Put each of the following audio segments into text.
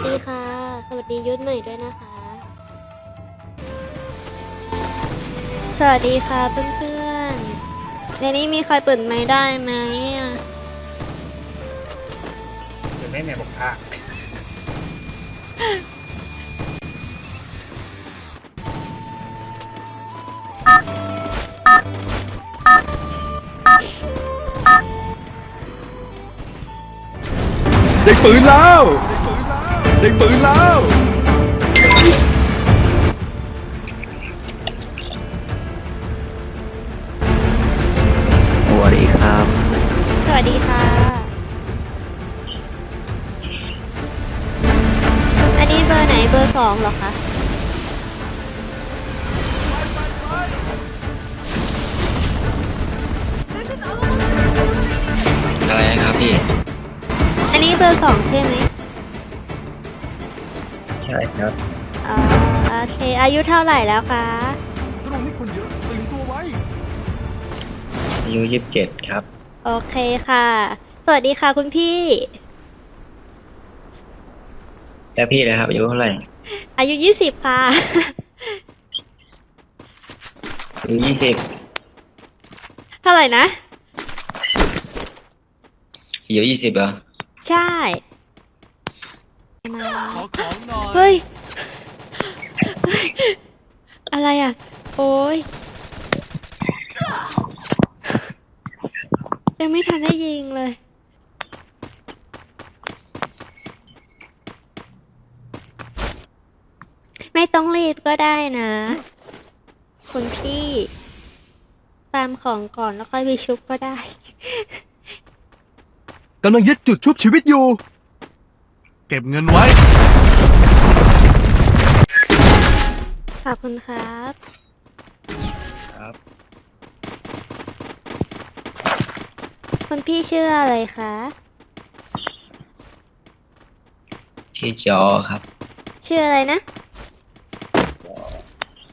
วัสดีค่ะ สวัสดียุทธใหม่ด้วยนะคะ สวัสดีค่ะเพื่อนๆในนี้มีใครเปิดไม้ได้ไหมอะหรือไม่แม่บอกภาคได้ปืนแล้ว ได้ปืนแล้ว สวัสดีครับ สวัสดีค่ะ อันนี้เบอร์ไหนเบอร์สองเหรอคะ อะไรนะครับพี่ อันนี้เบอร์สองใช่ไหม ใช่ครับอ๋อโอเค อายุเท่าไหร่แล้วคะ ตรงนี้คนเยอะตื่นตัวไว้ อายุยี่สิบเจ็ดครับ โอเคค่ะ สวัสดีค่ะคุณพี่ แล้วพี่นะครับอายุเท่าไหร่อายุยี่สิบค่ะ อายุยี่สิบเท่าไหร่นะอายุยี่สิบเหรอ ใช่มา ขอของหน่อยเฮ้ยเฮ้ย อะไรอะ โอ้ยยังไม่ทันได้ยิงเลย ไม่ต้องรีบก็ได้นะ คุณพี่ตามของก่อนแล้วค่อยไปชุบก็ได้ กำลังยึดจุดชุบชีวิตอยู่ เก็บเงินไว้ ขอบคุณครับ ครับ คุณพี่ชื่ออะไรคะ ชื่อจอครับ ชื่ออะไรนะ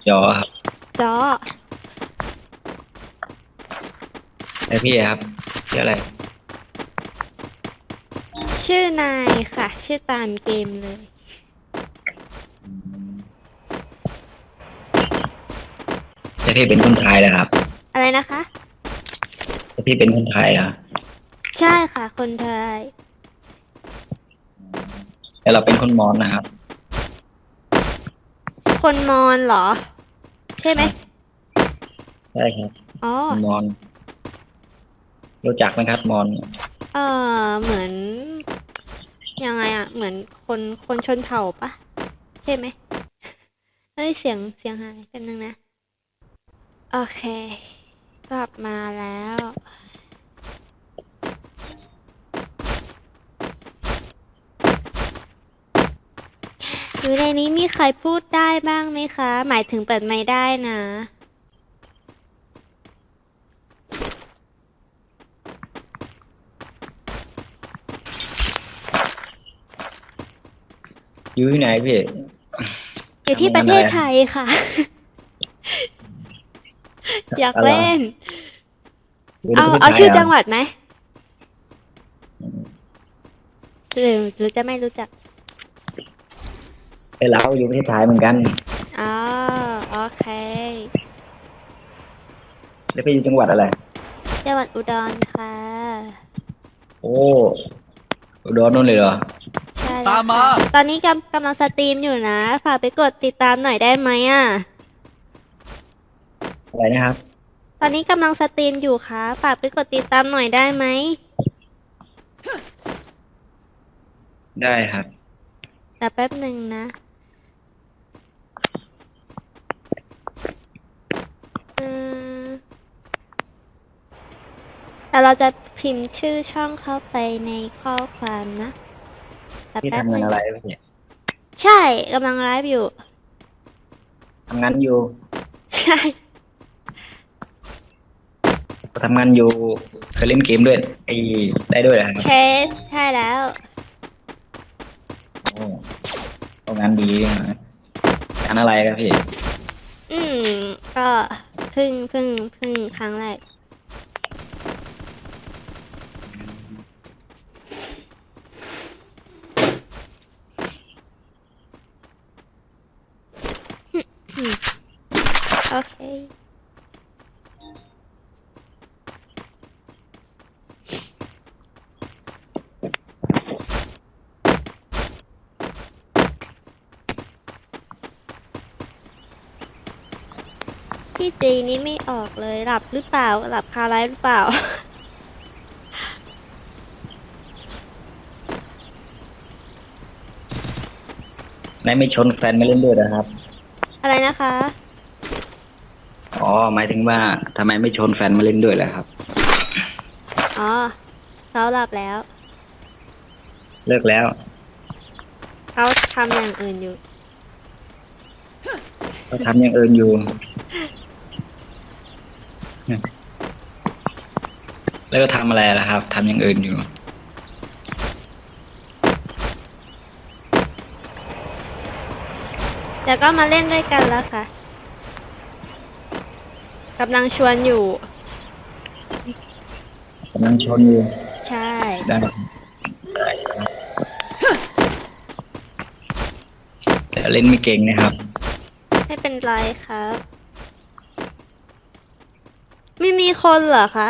จอครับจอ แล้วพี่ครับชื่ออะไร ชื่อนายค่ะ ชื่อตามเกมเลยแล้วพี่เป็นคนไทยนะครับอะไรนะคะแล้วพี่เป็นคนไทยเหรอใช่ค่ะ คนไทยแล้วเราเป็นคนมอญนะครับ คนมอญเหรอ ใช่ไหมใช่ครับอ๋อ คนมอญรู้จักไหมครับมอญ เออเหมือน ยังไงอะเหมือนคนคนชนเผ่าปะใช่ไหมเฮ้ยเสียงเสียงหายเป็นนึงนะ โอเค กลับมาแล้ว อยู่ในนี้มีใครพูดได้บ้างไหมคะ หมายถึงเปิดไม่ได้นะ อยู่ที่ไหนพี่อยู่ที่ประเทศไทยค่ะ อยากเล่นยู่เอาที่เอาชื่อไทยหรจังหวัดไหมหรือหรือจะไม่รู้จักเอ้ยเราอยู่ประเทศไทยเหมือนกันอ๋อโอเค แล้วพี่อยู่จังหวัดอะไร จังหวัดอุดรค่ะ โอ้ อุดรนู่นเลยเหรอใช่แล้ว ตามมาค่ะตอนนี้กำกำลังสตรีมอยู่นะ ฝากไปกดติดตามหน่อยได้ไหมอะ อะไรนะครับ ตอนนี้กำลังสตรีมอยู่ค่ะ ฝากไปกดติดตามหน่อยได้ไหม ได้ครับ แต่แป๊บหนึ่งนะอืมแต่เราจะพิมพ์ชื่อช่องเข้าไปในข้อความนะ แต่พี่แป๊บทำหงานนึ่งอะไรพี่ใช่กำลังไลฟ์อยู่ ทำงานอยู่ใช่ ทำงานอยู่เคยเล่นเกมด้วยไอ้ได้ด้วยเหรอครับเชสใช่แล้ว โอ้ทำงานดีนะงานอะไรครับพี่อืม ก็เพึ่งเพึ่งเพึ่งครั้งแรก พี่จีนี้ไม่ออกเลยหลับหรือเปล่าหลับคาไลฟ์หรือเปล่า นายไม่ชนแฟนไม่เล่นด้วยนะครับ อะไรนะคะ อ๋อ หมายถึงว่าทำไมไม่ชนแฟนมาเล่นด้วยล่ะครับ อ๋อเขาหลับแล้วเลิกแล้ว เขาทำอย่างอื่นอยู่ ก็ทำอย่างอื่นอยู่ แล้วก็ทำอะไรล่ะครับทำอย่างอื่นอยู่เดี๋ยวก็มาเล่นด้วยกันแล้วค่ะกำลังชวนอยู่ กำลังชนอยู่ใช่ ได้ได้ครับแต่เล่นไม่เก่งนะครับ ไม่เป็นไรครับ ไม่มีคนเหรอคะ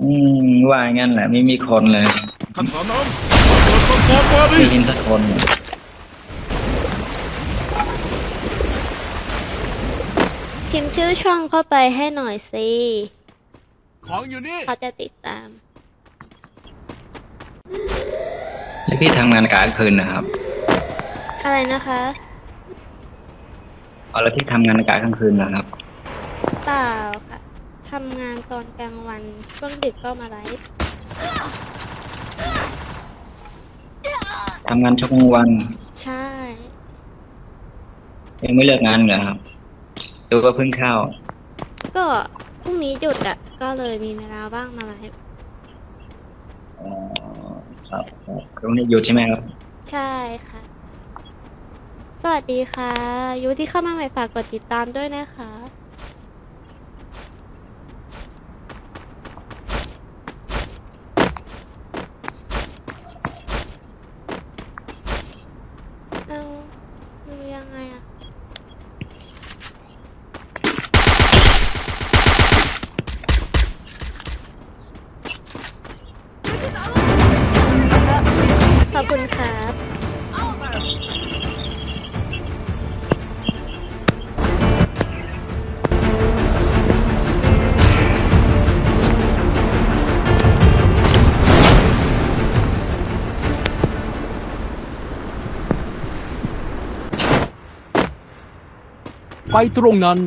อืมว่างั้นแหละไม่มีคนเลยท่านสอนองเปิดมังกรมาดิไม่เห็นสักคนเลยพิมพ์ชื่อช่องเข้าไปให้หน่อยสิของอยู่นี่ เขาจะติดตาม แล้วพี่ทำงานกลางคืนนะครับอะไรนะคะ เอาแล้วพี่ทำงานกลางคืนนะครับ เปล่าค่ะทำงานตอนกลางวัน ช่วงดึกก็มาไลฟ์ทำงานช่วงกลางวัน ใช่ ยังไม่เลิกงานเหรอครับหรือว่าเพิ่งเข้า ก็พรุ่งนี้หยุดอะก็เลยมีเวลาว่างมาไลฟ์อ๋อครับครับตรงนี้หยุดใช่ไหมครับ ใช่ค่ะ สวัสดีค่ะ ยูที่เข้ามาใหม่ฝากกดติดตามด้วยนะคะ ไฟตรงนั้น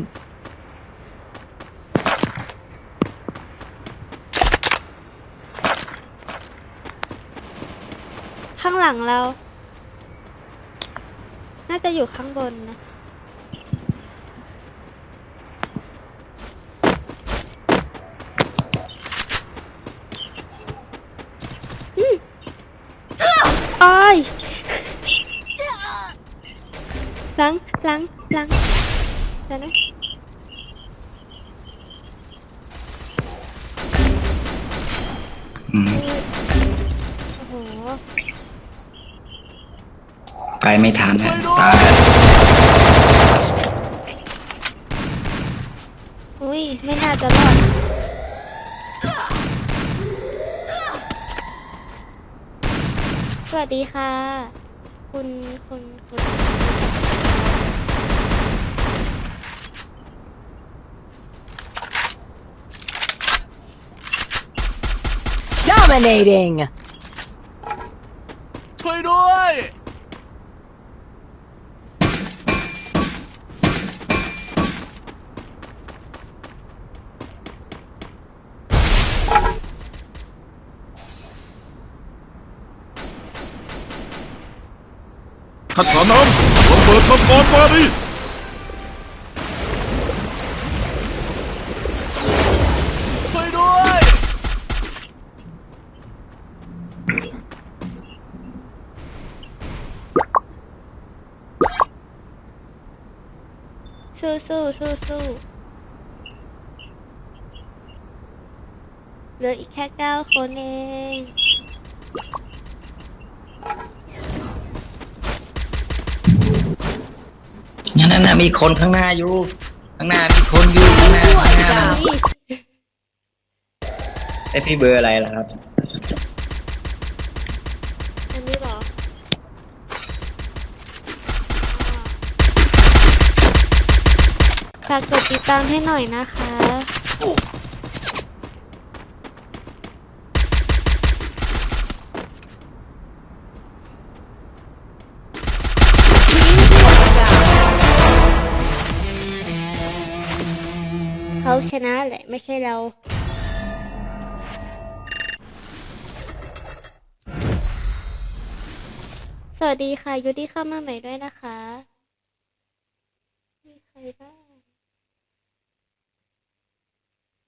ข้างหลังเรา น่าจะอยู่ข้างบนนะ อืมอ้ายหลังหลังหลัง เดี๋ยวนะอืมโอ้โหไปไม่ทันนะตายอุ้ยไม่น่าจะรอดสวัสดีค่ะ คุณคุณคุณ Dominating! ช่วยด้วยท่านสอนองเปิดมังกรมาดิ ช่วยด้วย สู้สู้สู้สู้เหลืออีกแค่เก้าคนเองนั่นน่ะมีคนข้างหน้าอยู่ ข้างหน้ามีคนอยู่ข้างหน้าข้างหน้าอุ๊ยไอพี่เบอร์อะไรล่ะครับ อันนี้เหรออ่า ฝากกดติดตามให้หน่อยนะคะ เขาชนะแหละไม่ใช่เรา สวัสดีค่ะยุติเข้ามาใหม่ด้วยนะคะ มีใครบ้าง